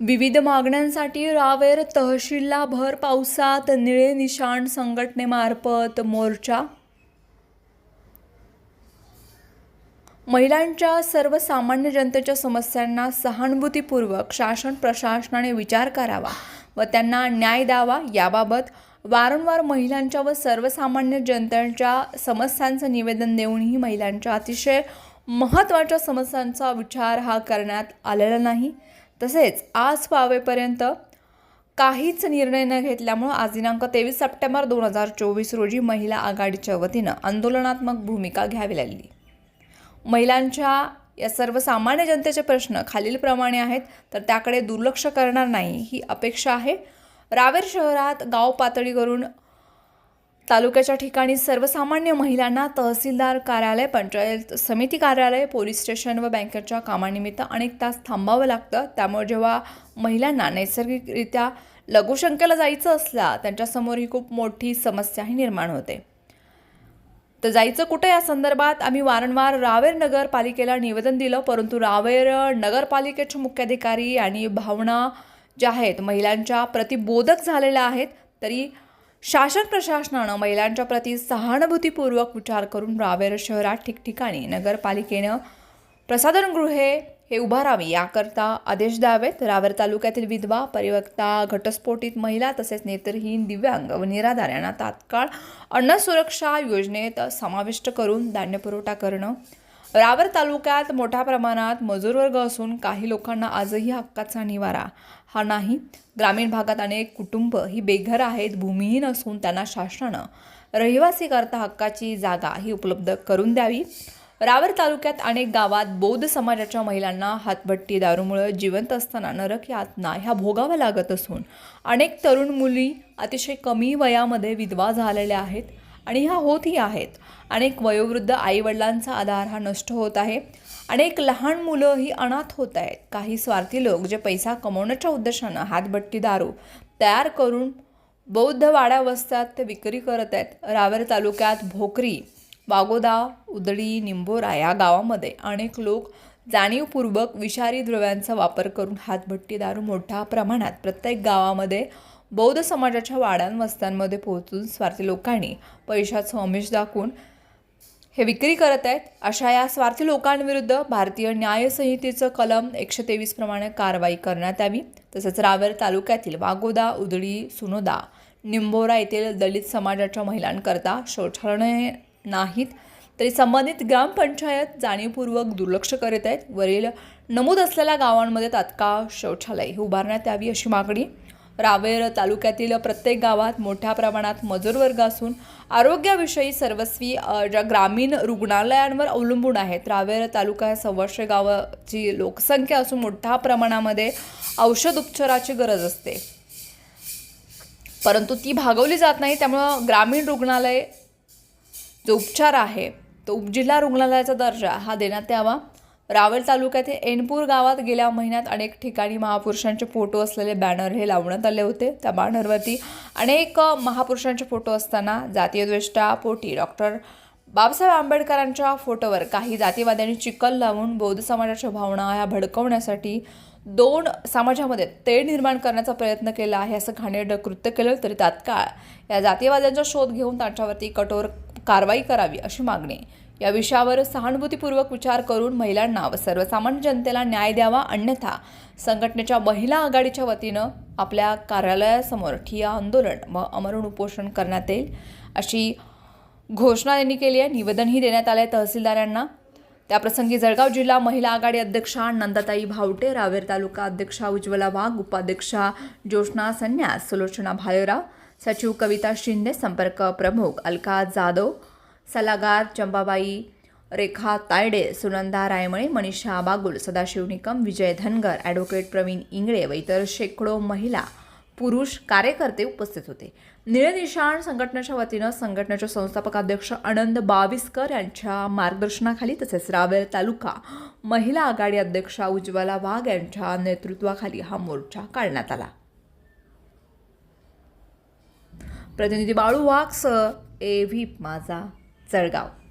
विविध मागण्यांसाठी रावेर तहसीलला भर पावसात निळे निशाण संघटनेमार्फत मोर्चा. महिलांच्या सर्वसामान्य जनतेच्या समस्यांना सहानुभूतीपूर्वक शासन प्रशासनाने विचार करावा व त्यांना न्याय द्यावा. याबाबत वारंवार महिलांच्या व सर्वसामान्य जनतेच्या समस्यांचं निवेदन देऊनही महिलांच्या अतिशय महत्त्वाच्या समस्यांचा विचार हा करण्यात आलेला नाही. तसेच आज पावेपर्यंत काहीच निर्णय न घेतल्यामुळं आज दिनांक तेवीस सप्टेंबर दोन हजार चोवीस रोजी महिला आघाडीच्या वतीनं आंदोलनात्मक भूमिका घ्यावी लागली. महिलांच्या या सर्वसामान्य जनतेचे प्रश्न खालीलप्रमाणे आहेत तर त्याकडे दुर्लक्ष करणार नाही ही अपेक्षा आहे. रावेर शहरात गाव पातळीवरून तालुक्याच्या ठिकाणी सर्वसामान्य महिलांना तहसीलदार कार्यालय पंचायत समिती कार्यालय पोलीस स्टेशन व बँकेच्या कामानिमित्त अनेक तास थांबावं लागतं. त्यामुळे जेव्हा महिलांना नैसर्गिकरित्या लघुशंकेला जायचं असला त्यांच्यासमोर ही खूप मोठी समस्याही निर्माण होते. तर जायचं कुठं या संदर्भात? आम्ही वारंवार रावेर नगरपालिकेला निवेदन दिलं परंतु रावेर नगरपालिकेचे मुख्याधिकारी आणि भावना ज्या आहेत महिलांच्या प्रतिबोधक झालेल्या आहेत तरी शासन प्रशासनानं महिलांच्या प्रती सहानुभूतीपूर्वक विचार करून रावेर शहरात ठिकठिकाणी नगरपालिकेनं प्रसाधनगृहे हे उभारावी याकरता आदेश द्यावेत. रावेर तालुक्यातील विधवा परिवक्ता घटस्फोटित महिला तसेच नेत्रहीन दिव्यांग व निराधार यांना तात्काळ अन्न सुरक्षा योजनेत समाविष्ट करून धान्यपुरवठा करणं रावर तालुक्यात मोठ्या प्रमाणात मजूरवर्ग असून काही लोकांना आजही हक्काचा निवारा. हा नाही ग्रामीण भागात अनेक कुटुंब ही बेघर आहेत भूमिहीन असून त्यांना शासनानं रहिवासी करता हक्काची जागा ही उपलब्ध करून द्यावी. रावर तालुक्यात अनेक गावात बौद्ध समाजाच्या महिलांना हातभट्टी दारूमुळे जिवंत असताना नरक यातना ह्या भोगाव्या लागत असून अनेक तरुण मुली अतिशय कमी वयामध्ये विधवा झालेल्या आहेत. आणि ह्या होतही आहेत. अनेक वयोवृद्ध आईवडिलांचा आधार हा नष्ट होत आहे. अनेक लहान मुलं ही अनाथ होत आहेत. काही स्वार्थी लोक जे पैसा कमवण्याच्या उद्देशानं हातभट्टी दारू तयार करून बौद्ध वाड्या वस्त्यात ते विक्री करत आहेत. रावेर तालुक्यात भोकरी वागोदा उदळी निंबोरा या गावामध्ये अनेक लोक जाणीवपूर्वक विषारी द्रव्यांचा वापर करून हातभट्टी दारू मोठ्या प्रमाणात प्रत्येक गावामध्ये बौद्ध समाजाच्या वाड्यां वस्त्यांमध्ये पोहोचून स्वार्थी लोकांनी पैशाचं अमिष दाखवून हे विक्री करत आहेत. अशा या स्वार्थी लोकांविरुद्ध भारतीय न्यायसंहितेचं कलम एकशे तेवीस प्रमाणे कारवाई करण्यात यावी. तसंच रावेर तालुक्यातील वागोदा उदळी सुनोदा निंबोरा येथील दलित समाजाच्या महिलांकरता शौचालये नाहीत. तरी संबंधित ग्रामपंचायत जाणीवपूर्वक दुर्लक्ष करीत आहेत. वरील नमूद असलेल्या गावांमध्ये तात्काळ शौचालय उभारण्यात यावी अशी मागणी रावेर तालुक्यातील प्रत्येक गावात मोठ्या प्रमाणात मजूर वर्ग असून आरोग्याविषयी सर्वस्वी ज्या ग्रामीण रुग्णालयांवर अवलंबून आहेत. रावेर तालुका सव्वाशे गावाची लोकसंख्या असून मोठ्या प्रमाणामध्ये औषध उपचाराची गरज असते. परंतु ती भागवली जात नाही त्यामुळं ग्रामीण रुग्णालय जो उपचार आहे तो उपजिल्हा रुग्णालयाचा दर्जा हा देण्यात यावा. रावेर तालुक्यातील एनपूर गावात गेल्या महिन्यात अनेक ठिकाणी महापुरुषांचे फोटो असलेले बॅनर हे लावण्यात आले होते. त्या बॅनरवरती अनेक महापुरुषांचे फोटो असताना जातीय द्वेष्टा पोटी डॉक्टर बाबासाहेब आंबेडकरांच्या फोटोवर काही जातीवाद्यांनी चिकल लावून बौद्ध समाजाच्या भावना ह्या भडकवण्यासाठी दोन समाजामध्ये तेढ निर्माण करण्याचा प्रयत्न केला आहे असं घाणेरडं कृत्य केलं तरी तात्काळ या जातीवाद्यांचा शोध घेऊन त्यांच्यावरती कठोर कारवाई करावी अशी मागणी या विषयावर सहानुभूतीपूर्वक विचार करून महिलांना व सर्वसामान्य जनतेला न्याय द्यावा अन्यथा संघटनेच्या महिला आघाडीच्या वतीनं आपल्या कार्यालयासमोर ठिया आंदोलन व अमरण उपोषण करण्यात येईल अशी घोषणा त्यांनी केली आहे. निवेदनही देण्यात आलं आहे तहसीलदारांना. त्याप्रसंगी जळगाव जिल्हा महिला आघाडी अध्यक्षा नंदाताई भावटे रावेर तालुका अध्यक्षा उज्ज्वला वाघ उपाध्यक्षा ज्योत्ना संन्यास सुलोचना भालेराव सचिव कविता शिंदे संपर्क प्रमुख अलका जाधव सल्लागार चंबाबाई रेखा तायडे सुनंदा रायमळे मनीषा बागुल सदाशिव निकम विजय धनगर ॲडव्होकेट प्रवीण इंगळे व इतर शेकडो महिला पुरुष कार्यकर्ते उपस्थित होते. निळे निशाण संघटनेच्या वतीनं संघटनेचे संस्थापक अध्यक्ष आनंद बाविस्कर यांच्या मार्गदर्शनाखाली तसेच रावेर तालुका महिला आघाडी अध्यक्षा उज्ज्वला वाघ यांच्या नेतृत्वाखाली हा मोर्चा काढण्यात आला. प्रतिनिधी Balu Wagh S. A. V. Majha. Jalgaon